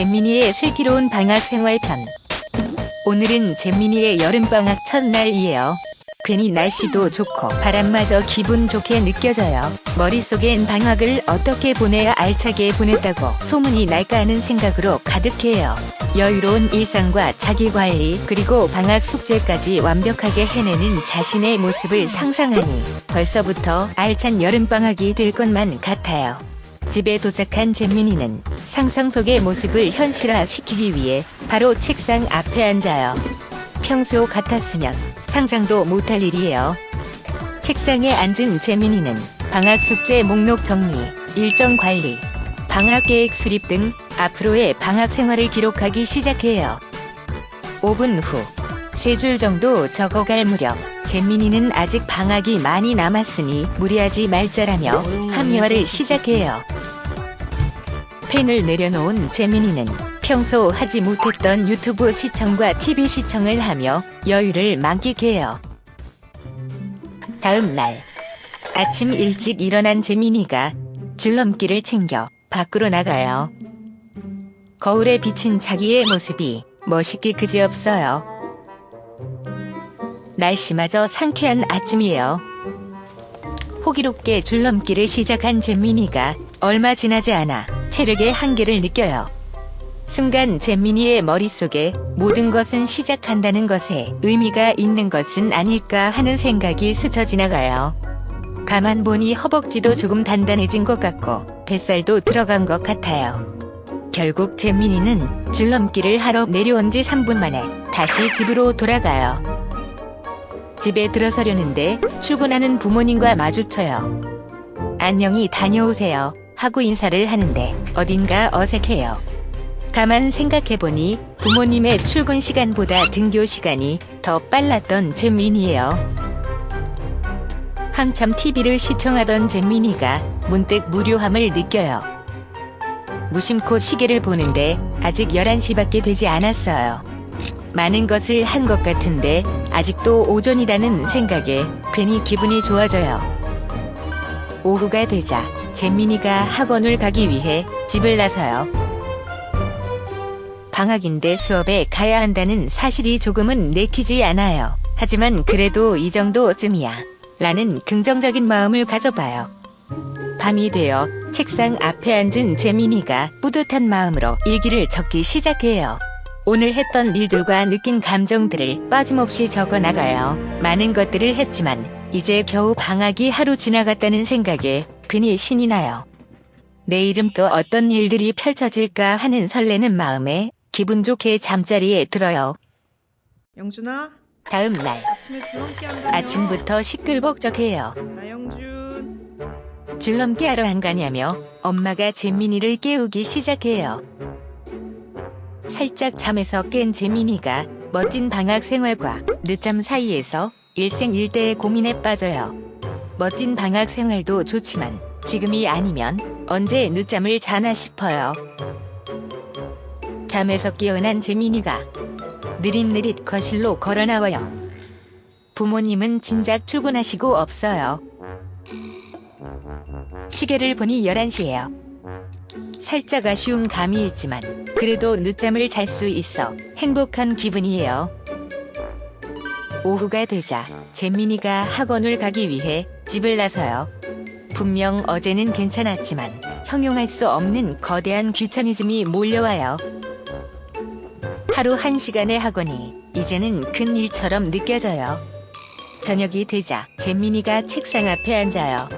잼민이의 슬기로운 방학 생활 편. 오늘은 잼민이의 여름방학 첫날이에요. 괜히 날씨도 좋고 바람마저 기분 좋게 느껴져요. 머릿속엔 방학을 어떻게 보내야 알차게 보냈다고 소문이 날까 하는 생각으로 가득해요. 여유로운 일상과 자기관리 그리고 방학 숙제까지 완벽하게 해내는 자신의 모습을 상상하니 벌써부터 알찬 여름방학이 될 것만 같아요. 집에 도착한 잼민이는 상상 속의 모습을 현실화시키기 위해 바로 책상 앞에 앉아요. 평소 같았으면 상상도 못할 일이에요. 책상에 앉은 재민이는 방학 숙제 목록 정리, 일정 관리, 방학 계획 수립 등 앞으로의 방학 생활을 기록하기 시작해요. 5분 후, 세 줄 정도 적어갈 무렵, 재민이는 아직 방학이 많이 남았으니 무리하지 말자라며 합리화를 시작해요. 펜을 내려놓은 재민이는 평소 하지 못했던 유튜브 시청과 TV 시청을 하며 여유를 만끽해요. 다음 날 아침 일찍 일어난 재민이가 줄넘기를 챙겨 밖으로 나가요. 거울에 비친 자기의 모습이 멋있기 그지없어요. 날씨마저 상쾌한 아침이에요. 호기롭게 줄넘기를 시작한 잼민이가 얼마 지나지 않아 체력의 한계를 느껴요. 순간 잼민이의 머릿속에 모든 것은 시작한다는 것에 의미가 있는 것은 아닐까 하는 생각이 스쳐 지나가요. 가만 보니 허벅지도 조금 단단해진 것 같고 뱃살도 들어간 것 같아요. 결국 잼민이는 줄넘기를 하러 내려온 지 3분 만에 다시 집으로 돌아가요. 집에 들어서려는데 출근하는 부모님과 마주쳐요. 안녕히 다녀오세요. 하고 인사를 하는데 어딘가 어색해요. 가만 생각해보니 부모님의 출근 시간보다 등교 시간이 더 빨랐던 잼민이에요. 한참 TV를 시청하던 잼민이가 문득 무료함을 느껴요. 무심코 시계를 보는데 아직 11시밖에 되지 않았어요. 많은 것을 한 것 같은데 아직도 오전이라는 생각에 괜히 기분이 좋아져요. 오후가 되자 잼민이가 학원을 가기 위해 집을 나서요. 방학인데 수업에 가야 한다는 사실이 조금은 내키지 않아요. 하지만 그래도 이 정도쯤이야. 라는 긍정적인 마음을 가져봐요. 밤이 되어 책상 앞에 앉은 재민이가 뿌듯한 마음으로 일기를 적기 시작해요. 오늘 했던 일들과 느낀 감정들을 빠짐없이 적어 나가요. 많은 것들을 했지만 이제 겨우 방학이 하루 지나갔다는 생각에 괜히 신이 나요. 내일은 또 어떤 일들이 펼쳐질까 하는 설레는 마음에 기분 좋게 잠자리에 들어요. 영준아 다음 날 아침에 줄넘기 한다며 아침부터 시끌벅적해요. 나영준 줄넘기 하러 안 가냐며 엄마가 재민이를 깨우기 시작해요. 살짝 잠에서 깬 재민이가 멋진 방학 생활과 늦잠 사이에서 일생일대의 고민에 빠져요. 멋진 방학 생활도 좋지만 지금이 아니면 언제 늦잠을 자나 싶어요. 잠에서 깨어난 재민이가 느릿느릿 거실로 걸어 나와요. 부모님은 진작 출근하시고 없어요. 시계를 보니 11시예요. 살짝 아쉬운 감이 있지만 그래도 늦잠을 잘 수 있어 행복한 기분이에요. 오후가 되자 잼민이가 학원을 가기 위해 집을 나서요. 분명 어제는 괜찮았지만 형용할 수 없는 거대한 귀차니즘이 몰려와요. 하루 한 시간의 학원이 이제는 큰 일처럼 느껴져요. 저녁이 되자 잼민이가 책상 앞에 앉아요.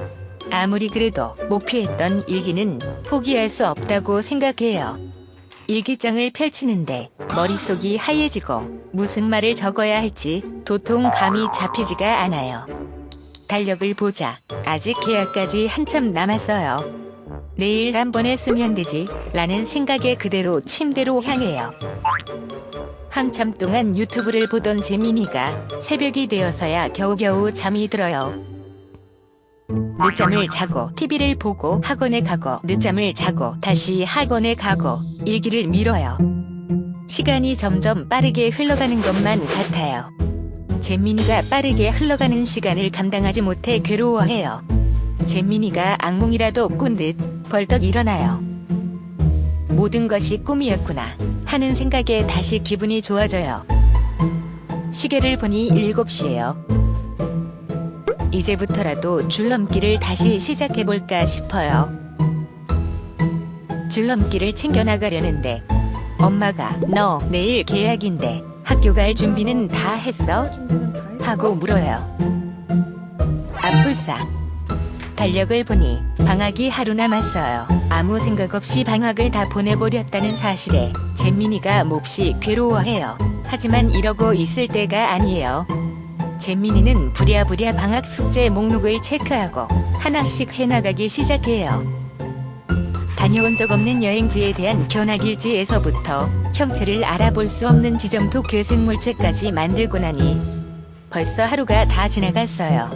아무리 그래도 목표했던 일기는 포기할 수 없다고 생각해요. 일기장을 펼치는데 머릿속이 하얘지고 무슨 말을 적어야 할지 도통 감이 잡히지가 않아요. 달력을 보자 아직 계약까지 한참 남았어요. 내일 한 번에 쓰면 되지 라는 생각에 그대로 침대로 향해요. 한참 동안 유튜브를 보던 재민이가 새벽이 되어서야 겨우겨우 잠이 들어요. 늦잠을 자고 TV를 보고 학원에 가고 늦잠을 자고 다시 학원에 가고 일기를 미뤄요. 시간이 점점 빠르게 흘러가는 것만 같아요. 잼민이가 빠르게 흘러가는 시간을 감당하지 못해 괴로워해요. 잼민이가 악몽이라도 꾼 듯 벌떡 일어나요. 모든 것이 꿈이었구나 하는 생각에 다시 기분이 좋아져요. 시계를 보니 7시예요. 이제부터라도 줄넘기를 다시 시작해볼까 싶어요. 줄넘기를 챙겨나가려는데 엄마가 너 내일 계약인데 학교 갈 준비는 다 했어? 하고 물어요. 아뿔싸. 달력을 보니 방학이 하루 남았어요. 아무 생각 없이 방학을 다 보내버렸다는 사실에 잼민이가 몹시 괴로워해요. 하지만 이러고 있을 때가 아니에요. 잼민이는 부랴부랴 방학 숙제 목록을 체크하고 하나씩 해나가기 시작해요. 다녀온 적 없는 여행지에 대한 견학일지에서부터 형체를 알아볼 수 없는 지점토 괴생물체까지 만들고 나니 벌써 하루가 다 지나갔어요.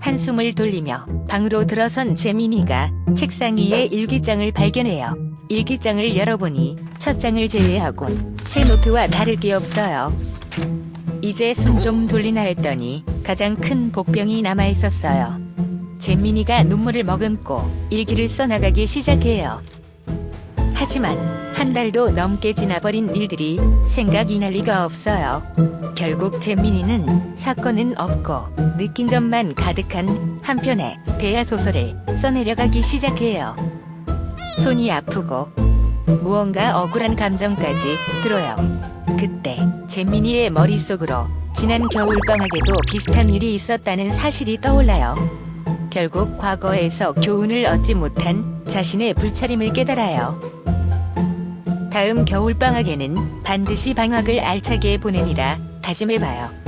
한숨을 돌리며 방으로 들어선 재민이가 책상 위에 일기장을 발견해요. 일기장을 열어보니 첫 장을 제외하곤 새 노트와 다를 게 없어요. 이제 숨 좀 돌리나 했더니 가장 큰 복병이 남아 있었어요. 재민이가 눈물을 머금고 일기를 써나가기 시작해요. 하지만 한 달도 넘게 지나버린 일들이 생각이 날 리가 없어요. 결국 재민이는 사건은 없고 느낀 점만 가득한 한편의 대야 소설을 써내려가기 시작해요. 손이 아프고 무언가 억울한 감정까지 들어요. 그때 재민이의 머릿속으로 지난 겨울방학에도 비슷한 일이 있었다는 사실이 떠올라요. 결국 과거에서 교훈을 얻지 못한 자신의 불차림을 깨달아요. 다음 겨울방학에는 반드시 방학을 알차게 보내니라 다짐해봐요.